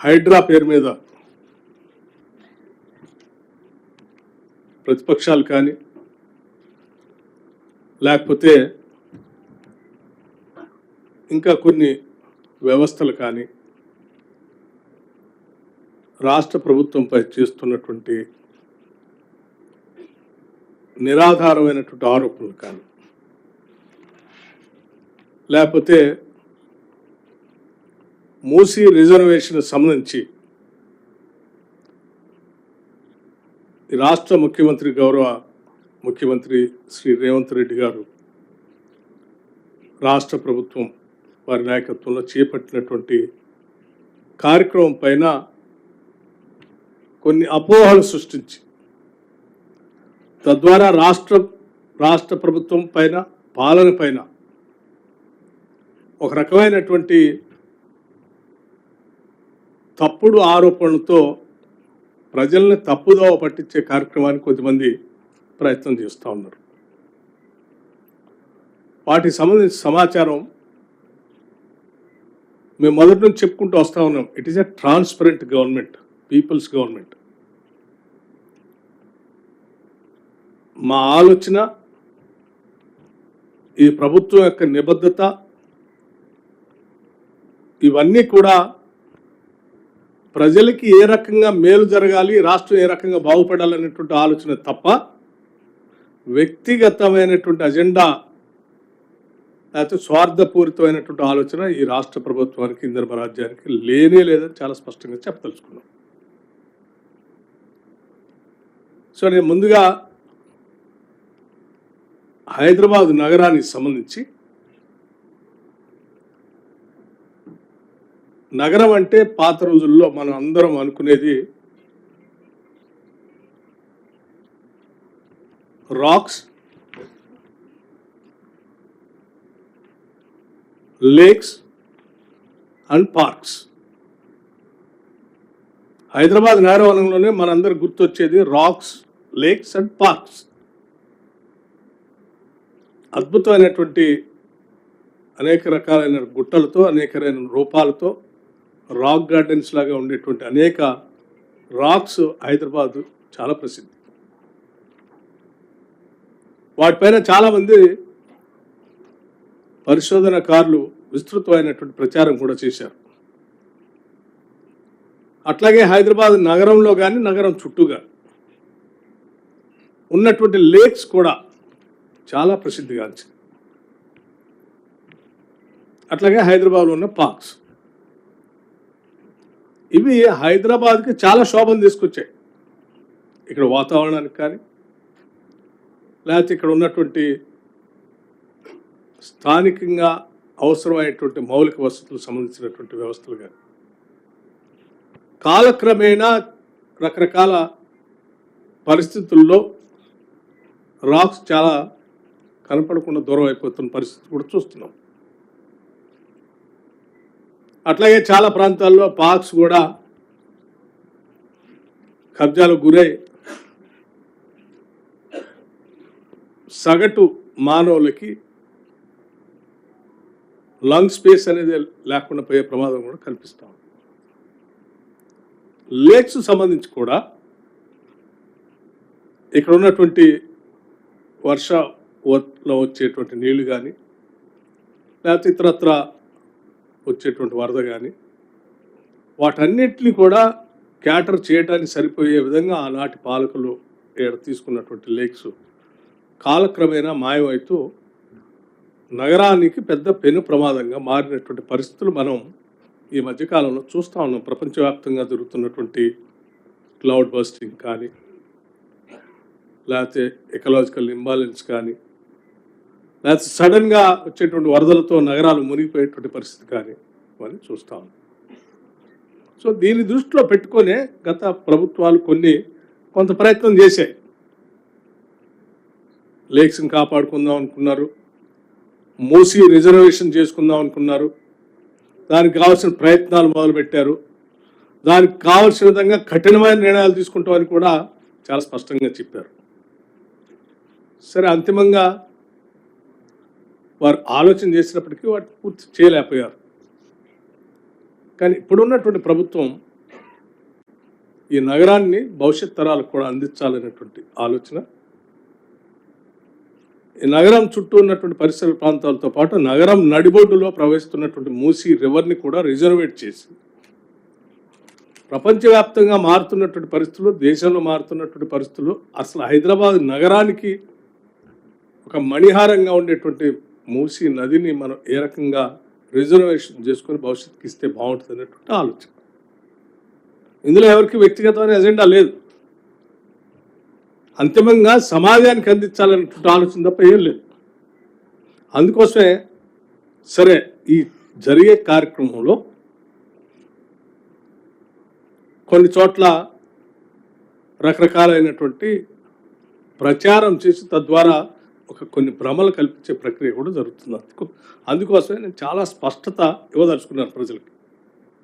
హైడ్రా పేరు మీద ప్రతిపక్షాలు కానీ లేకపోతే ఇంకా కొన్ని వ్యవస్థలు కానీ రాష్ట్ర ప్రభుత్వంపై చేస్తున్నటువంటి నిరాధారమైనటువంటి ఆరోపణలు కానీ లేకపోతే మూసీ రిజర్వేషన్ సంబంధించి రాష్ట్ర ముఖ్యమంత్రి గౌరవ ముఖ్యమంత్రి శ్రీ రేవంత్ రెడ్డి గారు రాష్ట్ర ప్రభుత్వం వారి నాయకత్వంలో చేపట్టినటువంటి కార్యక్రమం పైన కొన్ని అపోహలు సృష్టించి తద్వారా రాష్ట్ర రాష్ట్ర ప్రభుత్వం పైన పాలన పైన ఒక రకమైనటువంటి తప్పుడు ఆరోపణలతో ప్రజల్ని తప్పుదోవ పట్టించే కార్యక్రమానికి కొద్దిమంది ప్రయత్నం చేస్తూ ఉన్నారు. వాటికి సంబంధించిన సమాచారం మేము మొదటి నుంచి చెప్పుకుంటూ వస్తూ ఉన్నాం. It is a transparent government people's government మా ఆలోచన ఈ ప్రభుత్వం యొక్క నిబద్ధత ఇవన్నీ కూడా ప్రజలకి ఏ రకంగా మేలు జరగాలి రాష్ట్రం ఏ రకంగా బాగుపడాలనేటువంటి ఆలోచన తప్ప వ్యక్తిగతమైనటువంటి అజెండా లేకపోతే స్వార్థపూరితమైనటువంటి ఆలోచన ఈ రాష్ట్ర ప్రభుత్వానికి ఇంధన రాజ్యానికి లేనే లేదని చాలా స్పష్టంగా చెప్పదలుచుకున్నాం. సో నేను ముందుగా హైదరాబాద్ నగరానికి సంబంధించి నగరం అంటే పాత రోజుల్లో మనం అందరం అనుకునేది rocks lakes and parks. Hyderabad నగరవనంలోనే మనందరికి గుర్తొచ్చేది రాక్స్ లేక్స్ అండ్ పార్క్స్. అద్భుతమైనటువంటి అనేక రకాలైన గుట్టలతో అనేకమైన రూపాలతో రాక్ గార్డెన్స్ లాగా ఉండేటువంటి అనేక రాక్స్ హైదరాబాద్ చాలా ప్రసిద్ధి. వాటిపైన చాలామంది పరిశోధనకారులు విస్తృతమైనటువంటి ప్రచారం కూడా చేశారు. అట్లాగే హైదరాబాద్ నగరంలో కానీ నగరం చుట్టూగా ఉన్నటువంటి లేక్స్ కూడా చాలా ప్రసిద్ధిగాంచింది అట్లాగే హైదరాబాద్లో ఉన్న పార్క్స్. ఇవి హైదరాబాద్కి చాలా శోభను తీసుకొచ్చాయి. ఇక్కడ వాతావరణానికి కానీ లేకపోతే ఇక్కడ ఉన్నటువంటి స్థానికంగా అవసరమైనటువంటి మౌలిక వసతులకు సంబంధించినటువంటి వ్యవస్థలు కానీ కాలక్రమేణా రకరకాల పరిస్థితుల్లో రాక్స్ చాలా కనపడకుండా దూరం అయిపోతున్న పరిస్థితి కూడా చూస్తున్నాం. అట్లాగే చాలా ప్రాంతాల్లో పార్క్స్ కూడా కబ్జాలకు గురై సగటు మానవులకి లంగ్ స్పేస్ అనేది లేకుండా పోయే ప్రమాదం కూడా కల్పిస్తాం లేక్స్ సంబంధించి కూడా ఇక్కడ ఉన్నటువంటి వర్ష వచ్చేటువంటి నీళ్ళు కానీ లేకపోతే ఇతరత్ర వచ్చేటువంటి వరద కానీ వాటన్నిటిని కూడా క్యాటర్ చేయడానికి సరిపోయే విధంగా ఆనాటి పాలకులు ఇక్కడ తీసుకున్నటువంటి లేక్స్ కాలక్రమేణా మాయమవుతూ నగరానికి పెద్ద పెను ప్రమాదంగా మారినటువంటి పరిస్థితులు మనం ఈ మధ్యకాలంలో చూస్తూ ఉన్నాం. ప్రపంచవ్యాప్తంగా జరుగుతున్నటువంటి క్లౌడ్ బస్టింగ్ కానీ లేకపోతే ఎకలాజికల్ ఇంబాలెన్స్ కానీ సడన్గా వచ్చేటువంటి వరదలతో నగరాలు మునిగిపోయేటువంటి పరిస్థితి కానీ అని చూస్తా ఉన్నాం. సో దీని దృష్టిలో పెట్టుకొనే గత ప్రభుత్వాలు కొన్ని కొంత ప్రయత్నం చేశాయి. లేక్స్ని కాపాడుకుందాం అనుకున్నారు. మూసి రిజర్వేషన్ చేసుకుందాం అనుకున్నారు. దానికి కావాల్సిన ప్రయత్నాలు మొదలుపెట్టారు. దానికి కావాల్సిన విధంగా కఠినమైన నిర్ణయాలు తీసుకుంటామని కూడా చాలా స్పష్టంగా చెప్పారు. సరే అంతిమంగా వారు ఆలోచన చేసినప్పటికీ వాటిని పూర్తి చేయలేకపోయారు. కానీ ఇప్పుడున్నటువంటి ప్రభుత్వం ఈ నగరాన్ని భవిష్యత్ తరాలకు కూడా అందించాలనేటువంటి ఆలోచన. ఈ నగరం చుట్టూ ఉన్నటువంటి పరిసర ప్రాంతాలతో పాటు నగరం నడిబొడ్డులో ప్రవహిస్తున్నటువంటి మూసీ రివర్ని కూడా రిజర్వేట్ చేసి ప్రపంచవ్యాప్తంగా మారుతున్నటువంటి పరిస్థితులు దేశంలో మారుతున్నటువంటి పరిస్థితులు అసలు హైదరాబాద్ నగరానికి ఒక మణిహారంగా ఉండేటువంటి మూసీ నదిని మనం ఏ రకంగా రిజర్వేషన్ చేసుకొని భవిష్యత్తుకి ఇస్తే బాగుంటుంది అనేటువంటి ఆలోచన. ఇందులో ఎవరికి వ్యక్తిగతమైన ఎజెండా లేదు. అంతిమంగా సమాజానికి అందించాలనేటువంటి ఆలోచన తప్ప ఏం లేదు. అందుకోసమే సరే ఈ జరిగే కార్యక్రమంలో కొన్ని చోట్ల రకరకాలైనటువంటి ప్రచారం చేసి తద్వారా ఒక కొన్ని భ్రమలు కల్పించే ప్రక్రియ కూడా జరుగుతుంది. అందుకు అందుకోసమే నేను చాలా స్పష్టత ఇవ్వదలుచుకున్నాను ప్రజలకి.